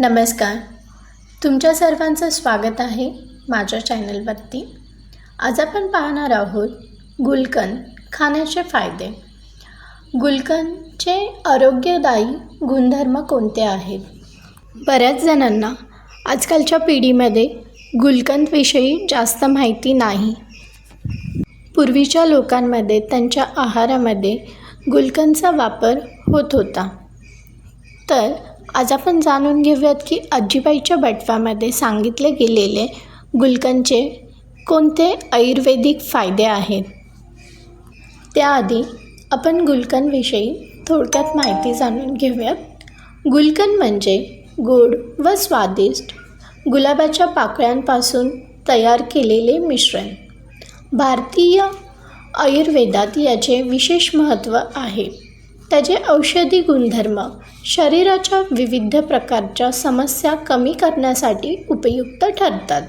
नमस्कार. तुमच्या सर्वांचं स्वागत आहे माझ्या चॅनलवरती. आज आपण पाहणार आहोत गुलकंद खाण्याचे फायदे. गुलकंदचे आरोग्यदायी गुणधर्म कोणते आहेत? बऱ्याच जणांना आजकालच्या पिढीमध्ये गुलकंदविषयी जास्त माहिती नाही. पूर्वीच्या लोकांमध्ये त्यांच्या आहारामध्ये गुलकंदचा वापर होत होता. तर आज आपण जाणून घेऊयात की आजीबाईच्या बटव्यामध्ये सांगितले गेलेले गुलकंदचे कोणते आयुर्वेदिक फायदे आहेत? त्याआधी आपण गुलकंदविषयी थोडक्यात माहिती जाणून घेऊयात. गुलकंद म्हणजे गोड व स्वादिष्ट गुलाबाच्या पाकळ्यांपासून तयार केलेले मिश्रण. भारतीय आयुर्वेदात याचे विशेष महत्त्व आहे. त्याचे औषधी गुणधर्म शरीराच्या विविध प्रकारच्या समस्या कमी करण्यासाठी उपयुक्त ठरतात.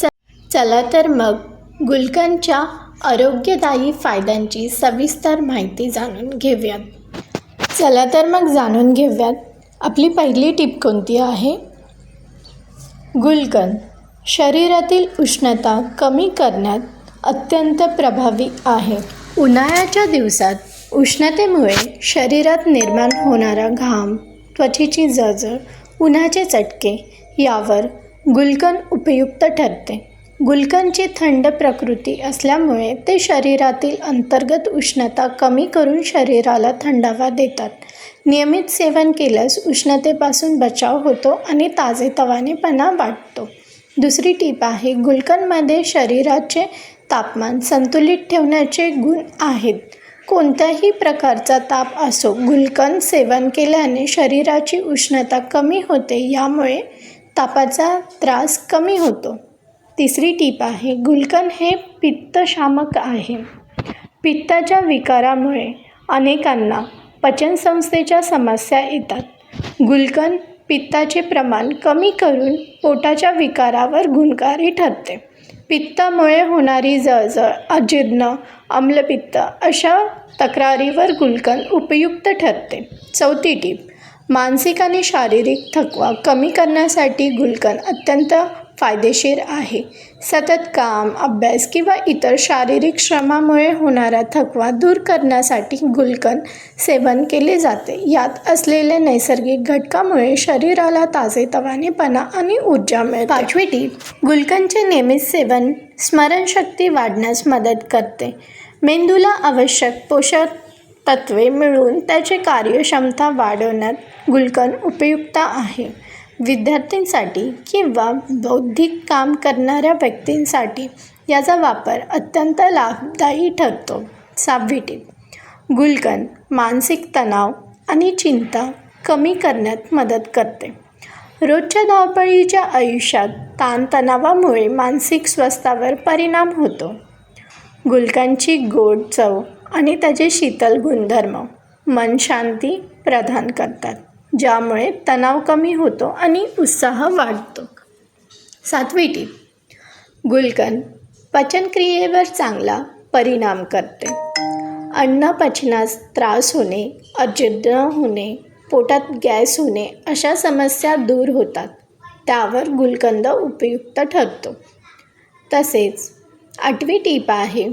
च चला तर मग गुलकंदच्या आरोग्यदायी फायद्यांची सविस्तर माहिती जाणून घेऊयात. चला तर मग जाणून घेऊयात आपली पहिली टीप कोणती आहे? गुलकंद शरीरातील उष्णता कमी करण्यात अत्यंत प्रभावी आहे. उन्हाळ्याच्या दिवसात उष्णतेमुळे शरीरात निर्माण होणारा घाम त्वचेची जळजळ उन्हाचे चटके यावर गुलकंद उपयुक्त ठरते. गुलकंदची थंड प्रकृती असल्यामुळे ते शरीरातील अंतर्गत उष्णता कमी करून शरीराला थंडावा देतात. नियमित सेवन केल्यास उष्णतेपासून बचाव होतो आणि ताजेतवानेपणा वाटतो दुसरी टीप आहे गुलकंदमध्ये शरीराचे तापमान संतुलित ठेवण्याचे गुण आहेत. कोणत्याही प्रकारचा ताप असो गुलकंद सेवन केल्याने शरीराची उष्णता कमी होते यामुळे तापाचा त्रास कमी होतो. तिसरी टीप आहे गुलकंद हे पित्तशामक आहे. पित्ताच्या विकारामुळे अनेकांना पचनसंस्थेच्या समस्या येतात. गुलकंद पित्ताचे प्रमाण कमी करून पोटाच्या विकारावर गुणकारी ठरते. पित्तामुळे होणारी जळजळ अजीर्ण आम्लपित्त अशा तक्रारीवर गुलकंद उपयुक्त ठरते. चौथी टीप मानसिक आणि शारीरिक थकवा कमी करण्यासाठी गुलकंद अत्यंत फायदेशीर आहे. सतत काम अभ्यास किंवा इतर शारीरिक श्रमामुळे होणारा थकवा दूर करण्यासाठी गुलकंद सेवन केले जाते. यात असलेल्या नैसर्गिक घटकामुळे शरीराला ताजेतवानेपणा आणि ऊर्जा मिळते. पाचवी टीप गुलकंदचे नियमित सेवन स्मरणशक्ती वाढण्यास मदत करते. मेंदूला आवश्यक पोषक तत्वे मिळून त्याचे कार्यक्षमता वाढवण्यात गुलकंद उपयुक्त आहे. विद्यार्थ्यांसाठी किंवा बौद्धिक काम करणाऱ्या व्यक्तींसाठी याचा वापर अत्यंत लाभदायी ठरतो. सहावी टीप. गुलकन मानसिक तणाव आणि चिंता कमी करण्यात मदत करते. रोजच्या धावपळीच्या आयुष्यात ताणतणावामुळे मानसिक स्वास्थ्यावर परिणाम होतो. गुलकांची गोड चव आणि त्याचे शीतल गुणधर्म मन शांती प्रदान करतात. ज्यामुळे तणाव कमी होतो आणि उत्साह वाढतो. सातवी टीप. गुलकंद पचनक्रियेवर चांगला परिणाम करते. अन्न पचनास त्रास होणे अजीर्ण होणे पोटात गॅस होणे अशा समस्या दूर होतात. त्यावर गुलकंद उपयुक्त ठरतो. तसेच आठवी टीप आहे.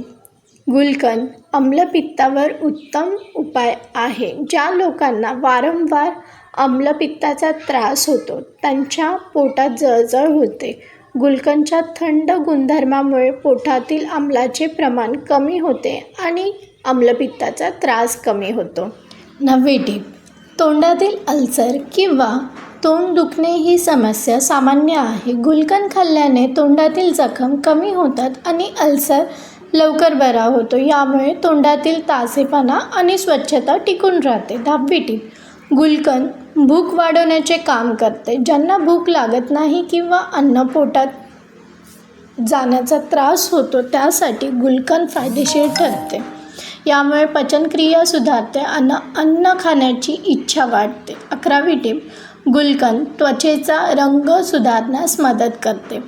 गुलकंद आम्लपित्तावर उत्तम उपाय आहे ज्या लोकांना वारंवार आम्लपित्ताचा त्रास होतो. त्यांच्या पोटात जळजळ होते. गुलकंदच्या थंड गुणधर्मामुळे पोटातील आम्लाचे प्रमाण कमी होते आणि आम्लपित्ताचा त्रास कमी होतो. नववी टीप. तोंडातील अल्सर किंवा तोंड दुखणे ही समस्या सामान्य आहे. गुलकंद खाल्ल्याने तोंडातील जखम कमी होतात आणि अल्सर लवकर बरा होतो. यामुळे तोंडातील ताजेपणा आणि स्वच्छता टिकून राहते. दहावी टीप. गुलकंद भूक वाढवण्याचे काम करते. ज्यांना भूक लागत नाही किंवा अन्न पोटात जाण्याचा त्रास होतो त्यासाठी गुलकंद फायदेशीर ठरते. यामुळे पचनक्रिया सुधारते आणि अन्न खाण्याची इच्छा वाढते. अकरावी टीप गुलकंद त्वचेचा रंग सुधारण्यास मदत करते.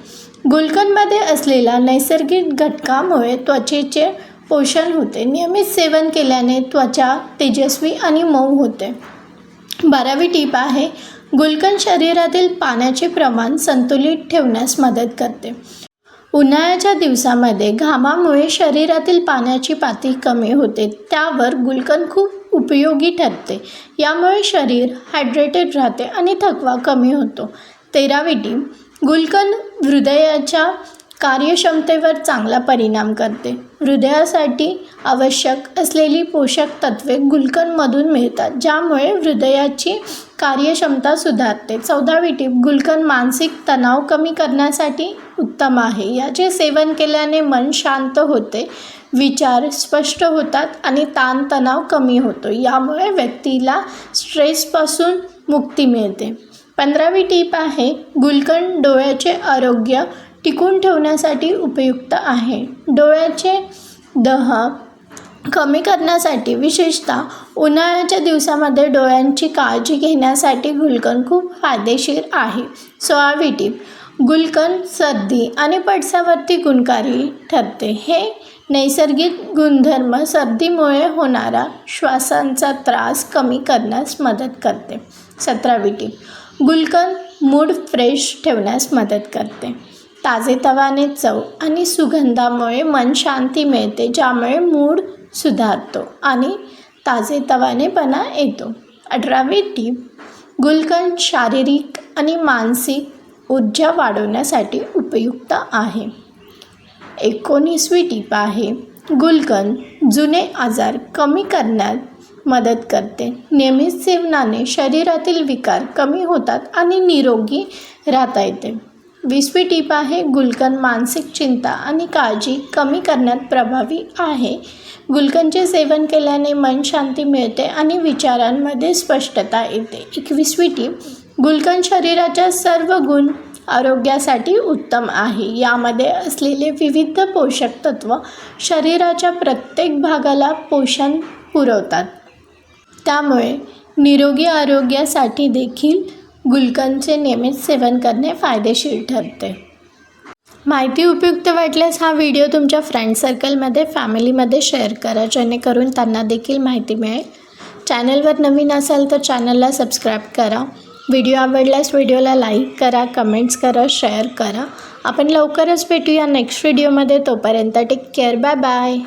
गुलकंदमध्ये असलेल्या नैसर्गिक घटकामुळे त्वचेचे पोषण होते. नियमित सेवन केल्याने त्वचा तेजस्वी आणि मऊ होते. बारावी टीप आहे गुलकंद शरीरातील पाण्याचे प्रमाण संतुलित ठेवण्यास मदत करते. उन्हाळ्याच्या दिवसामध्ये घामामुळे शरीरातील पाण्याची पातळी कमी होते त्यावर गुलकंद खूप उपयोगी ठरते. यामुळे शरीर हायड्रेटेड राहते आणि थकवा कमी होतो. तेरावी टीप गुलकंद हृदयाच्या कार्यक्षमतेवर चांगला परिणाम करते. हृदयासाठी आवश्यक असलेली पोषक तत्वे गुलकंदमधून मिळतात ज्यामुळे हृदयाची कार्यक्षमता सुधारते. चौदावी टीप गुलकंद मानसिक तणाव कमी करण्यासाठी उत्तम आहे. याचे सेवन केल्याने मन शांत होते विचार स्पष्ट होतात आणि ताणतणाव कमी होतो. यामुळे व्यक्तीला स्ट्रेसपासून मुक्ती मिळते. पंधरावी टीप आहे गुलकंद डोळ्याचे आरोग्य टिकून ठेवण्यासाठी उपयुक्त आहे. डोळ्याचे दह कमी करण्यासाठी विशेषतः उन्हाळ्याच्या दिवसामध्ये डोळ्यांची काळजी घेण्यासाठी गुलकंद खूप फायदेशीर आहे. सोळावी टीप गुलकन सर्दी आणि पडसावरती गुणकारी ठरते. हे नैसर्गिक गुणधर्म सर्दीमुळे होणारा श्वासांचा त्रास कमी करण्यास मदत करते. सतरावी टीप गुलकंद मूड फ्रेश ठेवण्यास मदत करते. ताजेतवाने चव आणि सुगंधामुळे मन शांती मिळते ज्यामुळे मूड सुधारतो आणि ताजेतवानेपणा येतो. अठरावी टीप गुलकंद शारीरिक आणि मानसिक ऊर्जा वाढवण्यासाठी उपयुक्त आहे. एकोणीसवी टीप आहे गुलकंद जुने आजार कमी करण्यात मदत करते. नियमित सेवनाने शरीरातील विकार कमी होतात आणि निरोगी राहता येते. वीसवी टीप आहे गुलकंद मानसिक चिंता आणि काळजी कमी करण्यात प्रभावी आहे. गुलकंदचे सेवन केल्याने मन शांती मिळते आणि विचारांमध्ये स्पष्टता येते. एकवीसवी टीप गुलकंद शरीराच्या सर्व गुण आरोग्यासाठी उत्तम आहे. यामध्ये असलेले विविध पोषक तत्व शरीराच्या प्रत्येक भागाला पोषण पुरवतात. त्यामुळे निरोगी आरोग्यासाठी देखील गुलकंदचे नियमित सेवन करणे फायदेशीर ठरते. माहिती उपयुक्त वाटल्यास हा व्हिडिओ तुमच्या फ्रेंड सर्कलमध्ये फॅमिलीमध्ये शेअर करा जेणेकरून त्यांना देखील माहिती मिळेल. चॅनलवर नवीन असाल तर चॅनलला सबस्क्राईब करा. व्हिडिओ आवडल्यास व्हिडिओला लाईक करा कमेंट्स करा शेअर करा. आपण लवकरच भेटूया नेक्स्ट व्हिडिओमध्ये तोपर्यंत टेक केअर बाय बाय